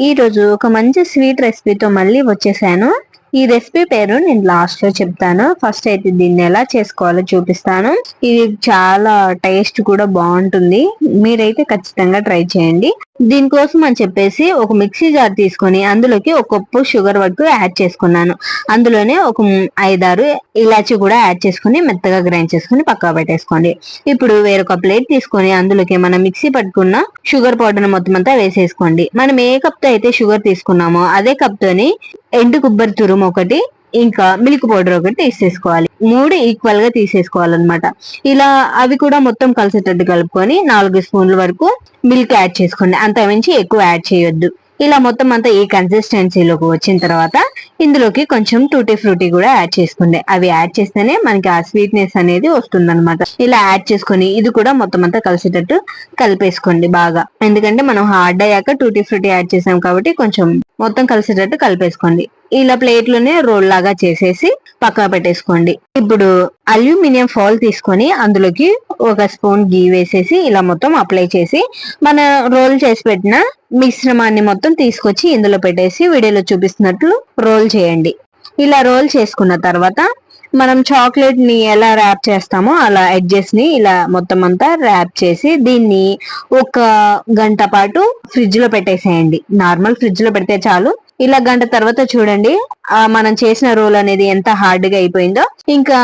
ఈరోజు ఒక మంచి స్వీట్ రెసిపీతో మళ్ళీ వచ్చేసాను. ఈ రెసిపీ పేరు నేను లాస్ట్లో చెప్తాను. ఫస్ట్ అయితే దీన్ని ఎలా చేసుకోవాలో చూపిస్తాను. ఇది చాలా టేస్ట్ కూడా బాగుంటుంది. మీరైతే ఖచ్చితంగా ట్రై చేయండి. దీనికోసం అని చెప్పేసి ఒక మిక్సీ జార్ తీసుకొని అందులోకి ఒక కప్పు షుగర్ వరకు యాడ్ చేసుకున్నాను. అందులోనే ఒక ఐదారు ఇలాచి కూడా యాడ్ చేసుకుని మెత్తగా గ్రైండ్ చేసుకుని పక్కా పెట్టేసుకోండి. ఇప్పుడు వేరొక ప్లేట్ తీసుకొని అందులోకి మనం మిక్సీ పట్టుకున్న షుగర్ పౌడర్ మొత్తం అంతా వేసేసుకోండి. మనం ఏ కప్తో అయితే షుగర్ తీసుకున్నామో అదే కప్తోని ఎండు కొబ్బరి తురుము ఒకటి ఇంకా మిల్క్ పౌడర్ ఒకటి తీసేసుకోవాలి. మూడు ఈక్వల్గా తీసేసుకోవాలన్నమాట. ఇలా అవి కూడా మొత్తం కలిసేటట్టు కలుపుకొని నాలుగు స్పూన్ల వరకు మిల్క్ యాడ్ చేసుకోండి. అంత మించి ఎక్కువ యాడ్ చేయొద్దు. ఇలా మొత్తం అంతా ఈ కన్సిస్టెన్సీలోకి వచ్చిన తర్వాత ఇందులోకి కొంచెం టూటీ ఫ్రూటీ కూడా యాడ్ చేసుకోండి. అవి యాడ్ చేస్తేనే మనకి ఆ స్వీట్నెస్ అనేది వస్తుంది ఇలా యాడ్ చేసుకొని ఇది కూడా మొత్తం అంతా కలిసేటట్టు కలిపేసుకోండి బాగా. ఎందుకంటే మనం హార్డ్ అయ్యాక టూటీ ఫ్రూటీ యాడ్ చేసాం కాబట్టి కొంచెం మొత్తం కలిసేటట్టు కలిపేసుకోండి. ఇలా ప్లేట్లోనే రోల్ లాగా చేసేసి పక్కన పెట్టేసుకోండి. ఇప్పుడు అల్యూమినియం ఫాల్ తీసుకొని అందులోకి ఒక స్పూన్ గీ వేసేసి ఇలా మొత్తం అప్లై చేసి మన రోల్ చేసి పెట్టిన మిశ్రమాన్ని మొత్తం తీసుకొచ్చి ఇందులో పెట్టేసి వీడియోలో చూపిస్తున్నట్లు రోల్ చేయండి. ఇలా రోల్ చేసుకున్న తర్వాత మనం చాక్లెట్ని ఎలా ర్యాప్ చేస్తామో అలా ఎడ్జెస్ని ఇలా మొత్తం అంతా ర్యాప్ చేసి దీన్ని ఒక గంట పాటు ఫ్రిడ్జ్లో పెట్టేసేయండి. నార్మల్ ఫ్రిడ్జ్లో పెడితే చాలు. ఇలా గంట తర్వాత చూడండి. ఆ మనం చేసిన రోల్ అనేది ఎంత హార్డ్గా అయిపోయిందో. ఇంకా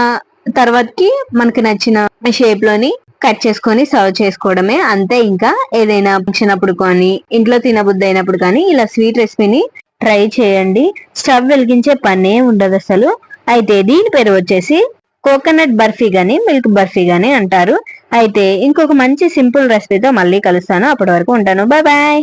తర్వాతకి మనకి నచ్చిన షేప్లోని కట్ చేసుకొని సర్వ్ చేసుకోవడమే. అంతే ఇంకా ఏదైనా ఫంక్షన్ అప్పుడు కానీ ఇంట్లో తినబుద్ధి అయినప్పుడు కానీ ఇలా స్వీట్ రెసిపీని ట్రై చేయండి. స్టవ్ వెలిగించే పనే ఉండదు అసలు. అయితే దీని పేరు వచ్చేసి కోకోనట్ బర్ఫీ గాని మిల్క్ బర్ఫీ గాని అంటారు. అయితే ఇంకొక మంచి సింపుల్ రెసిపీతో మళ్ళీ కలుస్తాను. అప్పటి వరకు ఉంటాను. Bye bye